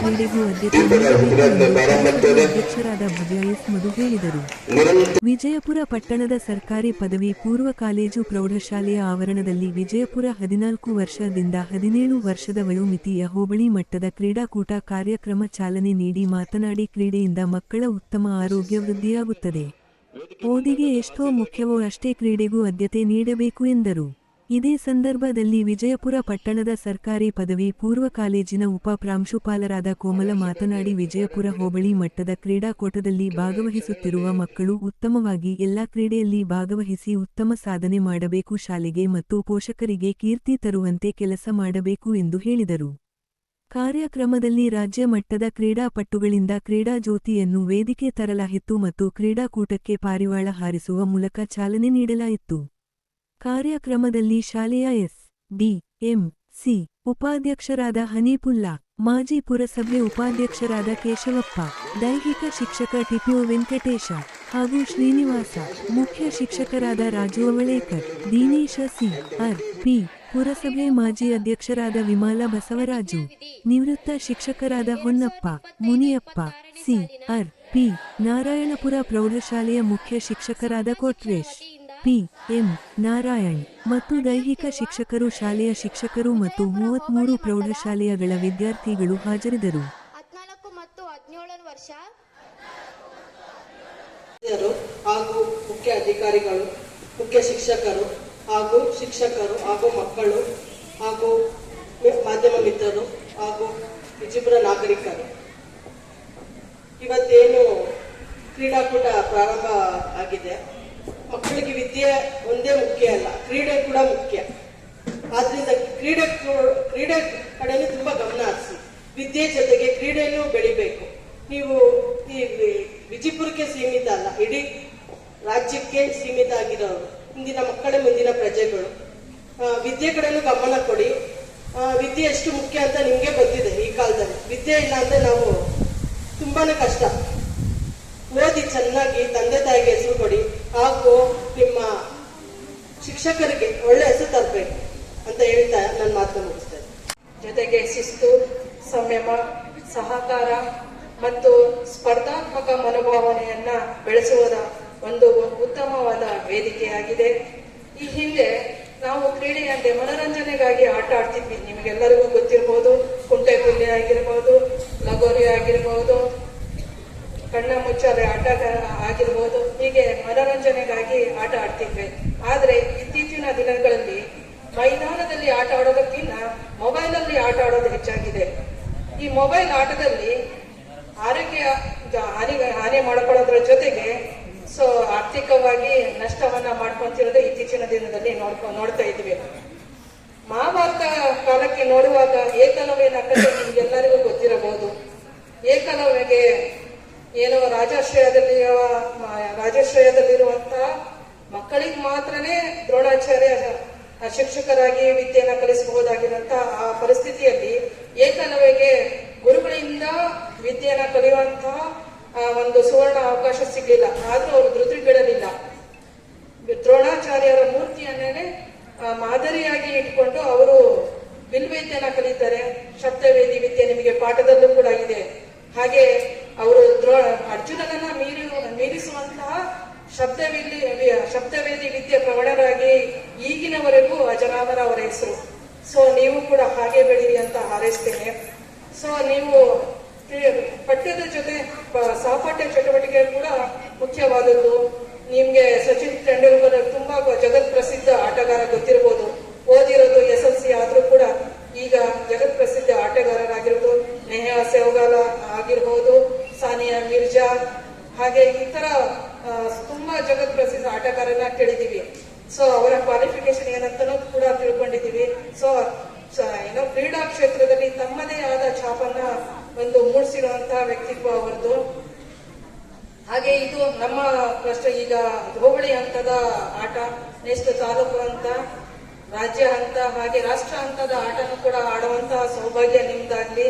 ಕ್ರೀಡೆಗೂ ಆದ್ಯತೆ ನೀಡಬೇಕು ಅಧ್ಯಕ್ಷರಾದ ಭವ್ಯ ಎಸ್ ಮಧು ಹೇಳಿದರು. ವಿಜಯಪುರ ಪಟ್ಟಣದ ಸರ್ಕಾರಿ ಪದವಿ ಪೂರ್ವ ಕಾಲೇಜು ಪ್ರೌಢಶಾಲೆಯ ಆವರಣದಲ್ಲಿ ವಿಜಯಪುರ ಹದಿನಾಲ್ಕು ವರ್ಷದಿಂದ ಹದಿನೇಳು ವರ್ಷದ ವಯೋಮಿತಿಯ ಹೋಬಳಿ ಮಟ್ಟದ ಕ್ರೀಡಾಕೂಟ ಕಾರ್ಯಕ್ರಮ ಚಾಲನೆ ನೀಡಿ ಮಾತನಾಡಿ ಕ್ರೀಡೆಯಿಂದ ಮಕ್ಕಳ ಉತ್ತಮ ಆರೋಗ್ಯ ವೃದ್ಧಿಯಾಗುತ್ತದೆ. ಓದಿಗೆ ಎಷ್ಟೋ ಮುಖ್ಯವೋ ಅಷ್ಟೇ ಕ್ರೀಡೆಗೂ ಆದ್ಯತೆ ನೀಡಬೇಕು ಎಂದರು. ಇದೇ ಸಂದರ್ಭದಲ್ಲಿ ವಿಜಯಪುರ ಪಟ್ಟಣದ ಸರ್ಕಾರಿ ಪದವಿ ಪೂರ್ವ ಕಾಲೇಜಿನ ಉಪ ಪ್ರಾಂಶುಪಾಲರಾದ ಕೋಮಲ ಮಾತನಾಡಿ ವಿಜಯಪುರ ಹೋಬಳಿ ಮಟ್ಟದ ಕ್ರೀಡಾಕೂಟದಲ್ಲಿ ಭಾಗವಹಿಸುತ್ತಿರುವ ಮಕ್ಕಳು ಉತ್ತಮವಾಗಿ ಎಲ್ಲಾ ಕ್ರೀಡೆಯಲ್ಲಿ ಭಾಗವಹಿಸಿ ಉತ್ತಮ ಸಾಧನೆ ಮಾಡಬೇಕು ಶಾಲೆಗೆ ಮತ್ತು ಪೋಷಕರಿಗೆ ಕೀರ್ತಿ ತರುವಂತೆ ಕೆಲಸ ಮಾಡಬೇಕು ಎಂದು ಹೇಳಿದರು. ಕಾರ್ಯಕ್ರಮದಲ್ಲಿ ರಾಜ್ಯ ಮಟ್ಟದ ಕ್ರೀಡಾಪಟುಗಳಿಂದ ಕ್ರೀಡಾ ಜ್ಯೋತಿಯನ್ನು ವೇದಿಕೆ ತರಲಾಯಿತು ಮತ್ತು ಕ್ರೀಡಾಕೂಟಕ್ಕೆ ಪಾರಿವಾಳ ಹಾರಿಸುವ ಮೂಲಕ ಚಾಲನೆ ನೀಡಲಾಯಿತು. ಕಾರ್ಯಕ್ರಮದಲ್ಲಿ ಶಾಲೆಯ ಎಸ್ ಡಿ ಎಂ, ಸಿ ಉಪಾಧ್ಯಕ್ಷರಾದ ಹನೀಪುಲ್ಲಾ, ಮಾಜಿ ಪುರಸಭೆ ಉಪಾಧ್ಯಕ್ಷರಾದ ಕೇಶವಪ್ಪ, ದೈಹಿಕ ಶಿಕ್ಷಕ ಟಿಪಿಒ ವೆಂಕಟೇಶ ಹಾಗೂ ಶ್ರೀನಿವಾಸ, ಮುಖ್ಯ ಶಿಕ್ಷಕರಾದ Raju Avalekar, Dinesha C, R, P, ಪುರಸಭೆ ಮಾಜಿ ಅಧ್ಯಕ್ಷರಾದ ವಿಮಾಲ ಬಸವರಾಜು, ನಿವೃತ್ತ ಶಿಕ್ಷಕರಾದ Honnappa, Muniyappa, C, R, P, Narayanapura ಪ್ರೌಢಶಾಲೆಯ ಮುಖ್ಯ ಶಿಕ್ಷಕರಾದ ಕೊಟ್ರೇಶ್. ಪಿ ಎಂ ನಾರಾಯಣ್ ಮತ್ತು ದೈಹಿಕ ಶಿಕ್ಷಕರು ಶಾಲೆಯ ಶಿಕ್ಷಕರು ಮತ್ತು ಮೂವತ್ಮೂರು ಪ್ರೌಢಶಾಲೆಯಗಳ ವಿದ್ಯಾರ್ಥಿಗಳು ಹಾಜರಿದ್ದರು. ಹದಿನಾಲ್ಕು ಮತ್ತು ಹದಿನೇಳು ವರ್ಷ. ಸದಸ್ಯರು ಹಾಗೂ ಮುಖ್ಯ ಅಧಿಕಾರಿಗಳು ಮುಖ್ಯ ಶಿಕ್ಷಕರು ಹಾಗೂ ಶಿಕ್ಷಕರು ಹಾಗೂ ಮಕ್ಕಳು ಹಾಗೂ ಮಾಧ್ಯಮ ಮಿತ್ರರು ಹಾಗೂ ವಿಜಿಪುರ ನಾಗರಿಕರು. ಇವತ್ತೇನು ಕ್ರೀಡಾಕೂಟ ಪ್ರಾರಂಭ ಆಗಿದೆ? ಮಕ್ಕಳಿಗೆ ವಿದ್ಯೆ ಒಂದೇ ಮುಖ್ಯ ಅಲ್ಲ, ಕ್ರೀಡೆ ಕೂಡ ಮುಖ್ಯ. ಆದ್ರಿಂದ ಕ್ರೀಡೆ ಕ್ರೀಡೆ ಕಡೆನೂ ತುಂಬಾ ಗಮನ ಹರಿಸಿ. ವಿದ್ಯೆ ಜೊತೆಗೆ ಕ್ರೀಡೆಯನ್ನು ಬೆಳಿಬೇಕು. ನೀವು ಈ ವಿಜಿಪುರಕ್ಕೆ ಸೀಮಿತ ಅಲ್ಲ, ಇಡೀ ರಾಜ್ಯಕ್ಕೆ ಸೀಮಿತ ಆಗಿರೋರು, ಇಂದಿನ ಮಕ್ಕಳೇ, ಮುಂದಿನ ಪ್ರಜೆಗಳು. ವಿದ್ಯೆ ಕಡೆನೂ ಗಮನ ಕೊಡಿ. ವಿದ್ಯೆ ಎಷ್ಟು ಮುಖ್ಯ ಅಂತ ನಿಮ್ಗೆ ಗೊತ್ತಿದೆ ಈ ಕಾಲದಲ್ಲಿ. ವಿದ್ಯೆ ಇಲ್ಲ ಅಂದ್ರೆ ನಾವು ತುಂಬಾನೇ ಕಷ್ಟ. ಓದಿ ಚೆನ್ನಾಗಿ ತಂದೆ ತಾಯಿಗೆ ಹೆಸರು ಕೊಡಿ. ಹಾಗೂ ನಿಮ್ಮ ಶಿಕ್ಷಕರಿಗೆ ಒಳ್ಳೆ ಹೆಸರು ತರಬೇಕು ಅಂತ ಹೇಳ್ತಾ ನನ್ನ ಮಾತು ಮುಗಿಸ್ತೇನೆ ಜೊತೆಗೆ ಶಿಸ್ತು, ಸಂಯಮ, ಸಹಕಾರ ಮತ್ತು ಸ್ಪರ್ಧಾತ್ಮಕ ಮನೋಭಾವನೆಯನ್ನ ಬೆಳೆಸುವುದ ಒಂದು ಉತ್ತಮವಾದ ವೇದಿಕೆಯಾಗಿದೆ. ಈ ಹಿಂದೆ ನಾವು ಕ್ರೀಡೆಯಂತೆ ಮನರಂಜನೆಗಾಗಿ ಆಟ ಆಡ್ತಿದ್ವಿ. ನಿಮಗೆಲ್ಲರಿಗೂ ಗೊತ್ತಿರಬಹುದು ಕುಂಟೆಬಿಲ್ಲೆ ಆಗಿರ್ಬೋದು, ಲಗೋರಿ ಆಗಿರ್ಬೋದು ಕಣ್ಣ ಮುಚ್ಚಾಲೆ ಆಟ ಆಗಿರ್ಬೋದು, ಹೀಗೆ ಮನೋರಂಜನೆಗಾಗಿ ಆಟ ಆಡ್ತಿದ್ವಿ. ಆದ್ರೆ ಇತ್ತೀಚಿನ ದಿನಗಳಲ್ಲಿ ಮೈದಾನದಲ್ಲಿ ಆಟ ಆಡೋದಕ್ಕಿಂತ ಮೊಬೈಲಲ್ಲಿ ಆಟ ಆಡೋದು ಹೆಚ್ಚಾಗಿದೆ. ಈ ಮೊಬೈಲ್ ಆಟದಲ್ಲಿ ಆರೋಗ್ಯ ಹಾನಿ ಹಾನಿ ಮಾಡ್ಕೊಳ್ಳೋದ್ರ ಜೊತೆಗೆ ಸೊ ಆರ್ಥಿಕವಾಗಿ ನಷ್ಟವನ್ನ ಮಾಡ್ಕೊಂತಿರೋದು ಇತ್ತೀಚಿನ ದಿನದಲ್ಲಿ ನೋಡ್ಕೊ ನೋಡ್ತಾ ಇದ್ವಿ. ಮಹಾಭಾರತ ಕಾಲಕ್ಕೆ ನೋಡುವಾಗ ಏಕಲವ್ಯನ ಕಥೆ ನಿಮ್ಗೆಲ್ಲರಿಗೂ ಗೊತ್ತಿರಬಹುದು. ಏಕಲವ್ಯಗೆ ಏನೋ ರಾಜಾಶ್ರಯದಲ್ಲಿ ರಾಜಾಶ್ರಯದಲ್ಲಿರುವಂತಹ ಮಕ್ಕಳಿಗೆ ಮಾತ್ರನೇ ದ್ರೋಣಾಚಾರ್ಯ ಶಿಕ್ಷಕರಾಗಿ ವಿದ್ಯೆಯನ್ನ ಕಲಿಸಬಹುದಾಗಿರುವಂತಹ ಆ ಪರಿಸ್ಥಿತಿಯಲ್ಲಿ ಏಕಲವ್ಯಗೆ ಗುರುಗಳಿಂದ ವಿದ್ಯೆಯನ್ನ ಕಲಿಯುವಂತಹ ಒಂದು ಸುವರ್ಣ ಅವಕಾಶ ಸಿಗಲಿಲ್ಲ. ಆದ್ರೂ ಅವರು ಧೃತಿ ಬಿಡಲಿಲ್ಲ ದ್ರೋಣಾಚಾರ್ಯರ ಮೂರ್ತಿಯನ್ನೇ ಮಾದರಿಯಾಗಿ ಇಟ್ಕೊಂಡು ಅವರು ಬಿಲ್ವಿದ್ಯೆನ ಕಲಿತಾರೆ. ಶಬ್ದವೇದಿ ವಿದ್ಯೆ ನಿಮಗೆ ಪಾಠದಲ್ಲೂ ಕೂಡ ಇದೆ. ಹಾಗೆ ಅವರು ಅರ್ಜುನನನ್ನ ಮೀರಿ ಮೀರಿಸುವಂತಹ ಶಬ್ದವಿಲ್ಲಿ ಶಬ್ದವೇದಿ ವಿದ್ಯೆ ಪ್ರವಣರಾಗಿ ಈಗಿನವರೆಗೂ ಅಜನಾಮರ ಅವರ ಹೆಸರು. ಸೊ ನೀವು ಕೂಡ ಹಾಗೆ ಬೆಳೀರಿ ಅಂತ ಹಾರೈಸ್ತೇನೆ. ಸೊ ನೀವು ಪಠ್ಯದ ಜೊತೆ ಸಹಪಾಠ್ಯ ಚಟುವಟಿಕೆ ಕೂಡ ಮುಖ್ಯವಾದದ್ದು. ನಿಮ್ಗೆ ಸಚಿನ್ ತೆಂಡೂಲ್ಕರ್ ತುಂಬಾ ಜಗತ್ ಪ್ರಸಿದ್ಧ ಆಟಗಾರ ಗೊತ್ತಿರಬಹುದು ಓದಿರೋದು ಎಸ್ ಎಲ್ ಸಿ ಆದ್ರೂ ಕೂಡ ಈಗ ಜಗತ್ ಪ್ರಸಿದ್ಧ ಆಟಗಾರರಾಗಿರ್ಬೋದು ನೇಹಾ ಸೆಹ್ವಾಲ ಆಗಿರ್ಬೋದು ಸಾನಿಯಾ ಮಿರ್ಜಾ, ಹಾಗೆ ಈ ತರ ತುಂಬಾ ಜಗತ್ ಪ್ರಸಿದ್ಧ ಆಟಗಾರನ ಕೇಳಿದೀವಿ. ಸೊ ಅವರ ಕ್ವಾಲಿಫಿಕೇಶನ್ ಏನಂತನೂ ಕೂಡ ತಿಳ್ಕೊಂಡಿದೀವಿ. ಸೊ, ಏನೋ ಕ್ರೀಡಾ ಕ್ಷೇತ್ರದಲ್ಲಿ ತಮ್ಮದೇ ಆದ ಛಾಪನ್ನ ಒಂದು ಮೂಡಿಸಿರುವಂತಹ ವ್ಯಕ್ತಿತ್ವ ಅವರದು ಹಾಗೆ ಇದು ನಮ್ಮ ಪ್ರಶ್ನೆ, ಈಗ ಹೋಬಳಿ ಹಂತದ ಆಟ ನೆಕ್ಸ್ಟ್ ತಾಲೂಕು ಹಂತ, ರಾಜ್ಯ ಹಂತ, ಹಾಗೆ ರಾಷ್ಟ್ರ ಹಂತದ ಆಟನೂ ಕೂಡ ಆಡುವಂತಹ ಸೌಭಾಗ್ಯ ನಿಮ್ದಾಗ್ಲಿ.